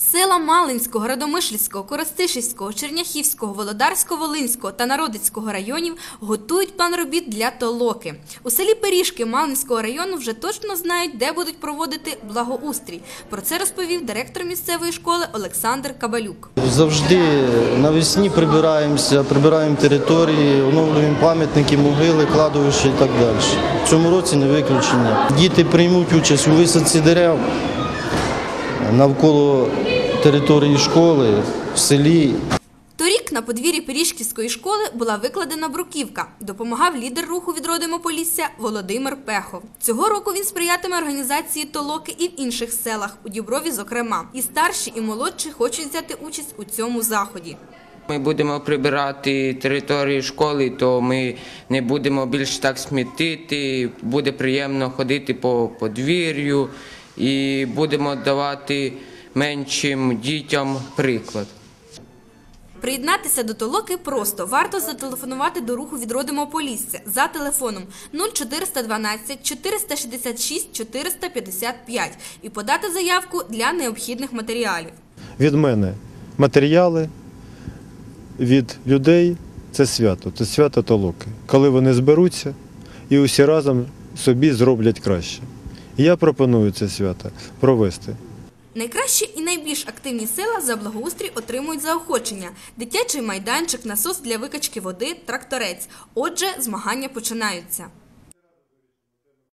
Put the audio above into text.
Села Малинського, Радомишльського, Коростишівського, Черняхівського, Володарського, Волинського та Народицького районів готують план робіт для толоки. У селі Пиріжки Малинського району вже точно знають, де будуть проводити благоустрій. Про це розповів директор місцевої школи Олександр Кабалюк. Завжди навесні прибираємося, прибираємо території, оновлюємо пам'ятники, могили, кладовища і так далі. В цьому році не виключення. Діти приймуть участь у висадці дерев навколо території школи, в селі. Торік на подвір'ї Пиріжківської школи була викладена бруківка. Допомагав лідер руху «Відродимо Полісся» Володимир Пехов. Цього року він сприятиме організації толоки і в інших селах, у Діброві зокрема. І старші, і молодші хочуть взяти участь у цьому заході. Ми будемо прибирати територію школи, то ми не будемо більше так смітити, буде приємно ходити по подвір'ю і будемо давати меншим дітям приклад. Приєднатися до толоки просто. Варто зателефонувати до руху «Відродимо Полісся» за телефоном 0412 466 455 і подати заявку для необхідних матеріалів. від мене матеріали, від людей це свято, це свято толоки. Коли вони зберуться і усі разом собі зроблять краще. Я пропоную це свято провести. Найкращі і найбільш активні села за благоустрій отримують заохочення: дитячий майданчик, насос для викачки води, тракторець. Отже, змагання починаються.